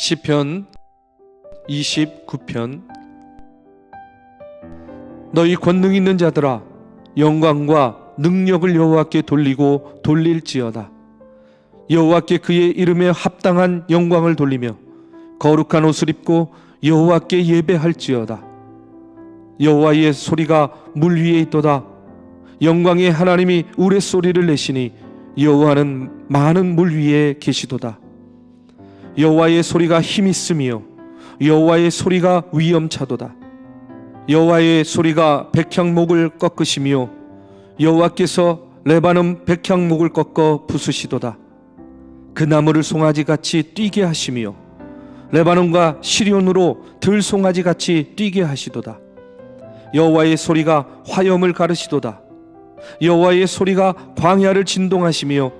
시편 29편. 너희 권능 있는 자들아 영광과 능력을 여호와께 돌리고 돌릴지어다. 여호와께 그의 이름에 합당한 영광을 돌리며 거룩한 옷을 입고 여호와께 예배할지어다. 여호와의 소리가 물 위에 있도다. 영광의 하나님이 우레 소리를 내시니 여호와는 많은 물 위에 계시도다 여호와의 소리가 힘 있으며 여호와의 소리가 위엄차도다. 여호와의 소리가 백향목을 꺾으시며 여호와께서 레바논 백향목을 꺾어 부수시도다. 그 나무를 송아지 같이 뛰게 하시며 레바논과 시리온으로 들 송아지 같이 뛰게 하시도다. 여호와의 소리가 화염을 가르시도다. 여호와의 소리가 광야를 진동하시며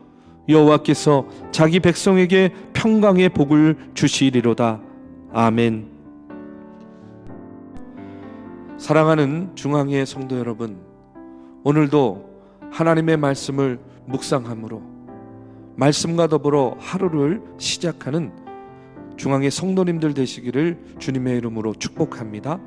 여호와께서 자기 백성에게 평강의 복을 주시리로다. 아멘. 사랑하는 중앙의 성도 여러분, 오늘도 하나님의 말씀을 묵상함으로 말씀과 더불어 하루를 시작하는 중앙의 성도님들 되시기를 주님의 이름으로 축복합니다.